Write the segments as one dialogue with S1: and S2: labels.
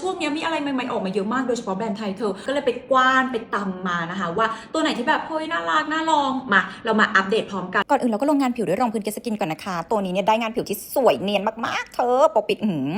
S1: ช่วงเนี้ยมีอะไรใหม่ๆออกมาเยอะมากโดยเฉพาะแบรนด์ไทยเธอ ก็เลยไปกว้านไปตำมานะคะ ว่าตัวไหนที่แบบเฮ้ยน่ารักน่าลองมา เรามาอัปเดตพร้อมกัน
S2: ก่อนอื่นเราก็ลงงานผิวด้วยรองพื้นเกสกินก่อนนะคะ ตัวนี้เนี่ยได้งานผิวที่สวยเนียนมากๆ เธอปกปิดอื้อหือ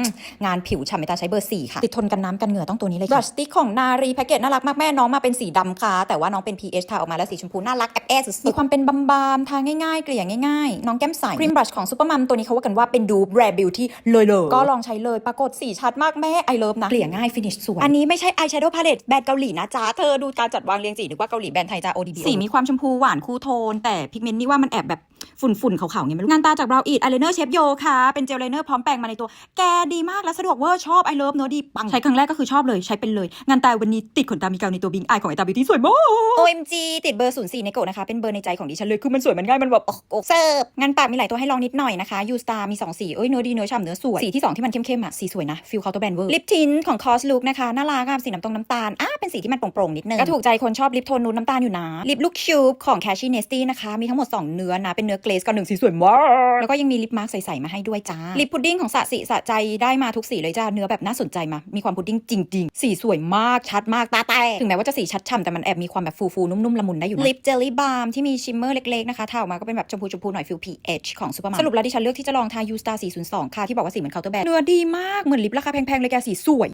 S2: งานผิวฉ่ำเมตาใช้เบอร์4ค่ะติดทนกันน้ำกันเหงื่อต้องตัวนี้เลยค่ะบรัชสติ๊กของนารีแพ็กเกจน่ารักมากแม่น้องมาเป็นสีดำค่ะ แต่ว่าน้องเป็น pH ทาออกมาแล้วสีชมพูน่ารักแอบแอสุดๆมีความเป็นบำๆทาง่ายๆเกลี่ยง่ายๆ น้องแก้มใสครีมบรัชของซูเปอร์มัมตัวนี้เขาว่ากันว่าเป็นดูแบรบิวที่เลยเลยก็ลองใช้เลยปรากฏสีชัดมากแม่ไอเลิฟนะเกลี่ยง่ายฟินิชสวย อันนี้ไม่ใช่อายแชโดว์พาเลตแบรนด์เกาหลีนะจ๊ะ เธอดูการจัดวางเรียงสีนึกว่าเกาหลีแบรนด์ไทยจ้า ODB สีมีความชมพูหวานคูโทน แต่พิกเมนต์นี่ว่ามันแอบแบบ ฝุ่นๆขาวๆไงไม่รู้งานตาจากบราวอีดอายไลเนอร์เชฟโยค่ะ เป็นเจลไลเนอร์พร้อมแปรงมาในตัว แกดีมากและสะดวกเวอร์ชอบไอเลิฟเนอะดีปัง ใช้ครั้งแรกก็คือชอบเลยใช้เป็นเลย งานตาวันนี้ติดขนตามีเกาในตัวบิงอายของไอตาบิวตี้สวยมาก OMG ติดเบอร์04ในโกะนะคะ เป็นเบอร์ในใจของดิฉันเลย คือมันสวยมันง่ายมันแบบโอกอกเซิร์ฟงานปากมีหลายตัวให้ลองนิดหน่อยนะคะยูสตามี2สีเอ้ยเนื้อดีเนื้อฉ่ำเนื้อสวยสีที่2ที่มันเข้มๆอะสีสวยนะฟิลเคาน์เตอร์แบนเวอร์ลิปทินของคอสลุกนะคะน่ารักอะสีน้ำตรงน้ำตาลอะเป็นสีที่มันโปร่งๆนิดนึงก็ถูกใจคนชอบลิปโทนนูนน้ำตาลอยู่นะลิปลูกชูบของ Cashy Nesty นะคะมีทั้งหมด 2 เนื้อนะเป็นเนื้อเกรสกับหนึ่งสีสวยมากแล้วก็ยังมีลิปมาร์กใสๆมาให้ด้วยจ้าลิปพุดดิ้งของสะสิสะใจได้มาทุกสีเลยจ้าเนื้อแบบน่าสนใจมา มีความพุดดิ้งจริง ๆ สีสวยมากชัดมากตาแตกถึงแม้ว่าจะสีชัดฉ่ำแต่มันแอบมีความแบบฟูๆนุ่มๆละมุนได้อยู่นะลิปเจลลี่บาล์มที่มีชิมเมอร์เล็กๆนะคะทาออกมาก็เป็นแบบชมพูชมพูหน่อยฟิล PH ของซูเปอร์มาร์สรุปแล้วที่ฉันเลือกที่จะลองทา U Star 402ค่ะที่บอกว่าสีเหมือนเคาน์เตอร์แบรนด์เนื้อดีมากเหมือนลิปราคาแพงๆเลยแกสีสวย